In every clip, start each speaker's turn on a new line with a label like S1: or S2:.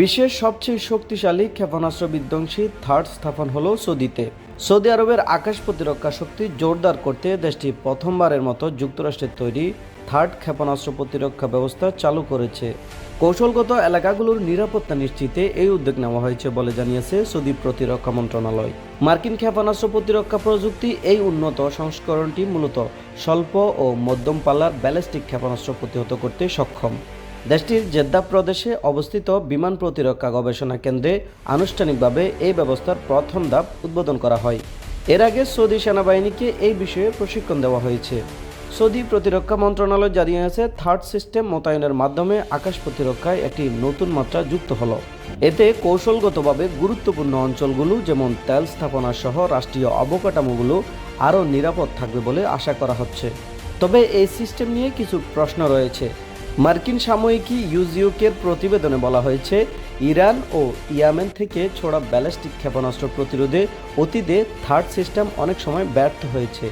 S1: বিশ্বের সবচেয়ে শক্তিশালী ক্ষেপণাস্ত্র বিধ্বংসী থার্ড স্থাপন হলো সৌদিতে। সৌদি আরবের আকাশ প্রতিরক্ষা শক্তি জোরদার করতে দেশটি প্রথমবারের মতো যুক্তরাষ্ট্রের তৈরি থার্ড ক্ষেপণাস্ত্র প্রতিরক্ষা ব্যবস্থা চালু করেছে। কৌশলগত এলাকাগুলোর নিরাপত্তা নিশ্চিতে এই উদ্যোগ নেওয়া হয়েছে বলে জানিয়েছে সৌদি প্রতিরক্ষা মন্ত্রণালয়। মার্কিন ক্ষেপণাস্ত্র প্রতিরক্ষা প্রযুক্তি এই উন্নত সংস্করণটি মূলত স্বল্প ও মধ্যম পাল্লার ব্যালিস্টিক ক্ষেপণাস্ত্র প্রতিহত করতে সক্ষম। দেশটির জেদ্দা প্রদেশে অবস্থিত বিমান প্রতিরক্ষা গবেষণা কেন্দ্রে আনুষ্ঠানিকভাবে এই ব্যবস্থার প্রথম ধাপ উদ্বোধন করা হয়। এর আগে সৌদি সেনাবাহিনীকে এই বিষয়ে প্রশিক্ষণ দেওয়া হয়েছে। সৌদি প্রতিরক্ষা মন্ত্রণালয় জানিয়েছে থার্ড সিস্টেম মোতায়েনের মাধ্যমে আকাশ প্রতিরক্ষায় একটি নতুন মাত্রা যুক্ত হলো। এতে কৌশলগতভাবে গুরুত্বপূর্ণ অঞ্চলগুলো যেমন তেল স্থাপনা সহ রাষ্ট্রীয় অবকাঠামোগুলো আরও নিরাপদ থাকবে বলে আশা করা হচ্ছে। তবে এই সিস্টেম নিয়ে কিছু প্রশ্ন রয়েছে। মার্কিন সাময়িকী ইউজিওকের প্রতিবেদনে বলা হয়েছে, ইরান ও ইয়ামেন থেকে ছোড়া ব্যালিস্টিক ক্ষেপণাস্ত্র প্রতিরোধে অতীতে থার্ড সিস্টেম অনেক সময় ব্যর্থ হয়েছে।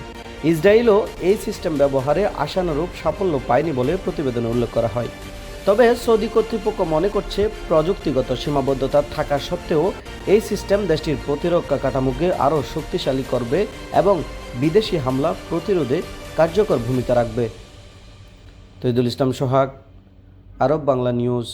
S1: ইসরায়েলও এই সিস্টেম ব্যবহারে আশানুরূপ সাফল্য পায়নি বলে প্রতিবেদনে উল্লেখ করা হয়। তবে সৌদি কর্তৃপক্ষ মনে করছে, প্রযুক্তিগত সীমাবদ্ধতা থাকা সত্ত্বেও এই সিস্টেম দেশটির প্রতিরক্ষা কাঠামোকে আরও শক্তিশালী করবে এবং বিদেশি হামলা প্রতিরোধে কার্যকর ভূমিকা রাখবে। তৈদুল ইসলাম সোহাগ আরব বাংলা নিউজ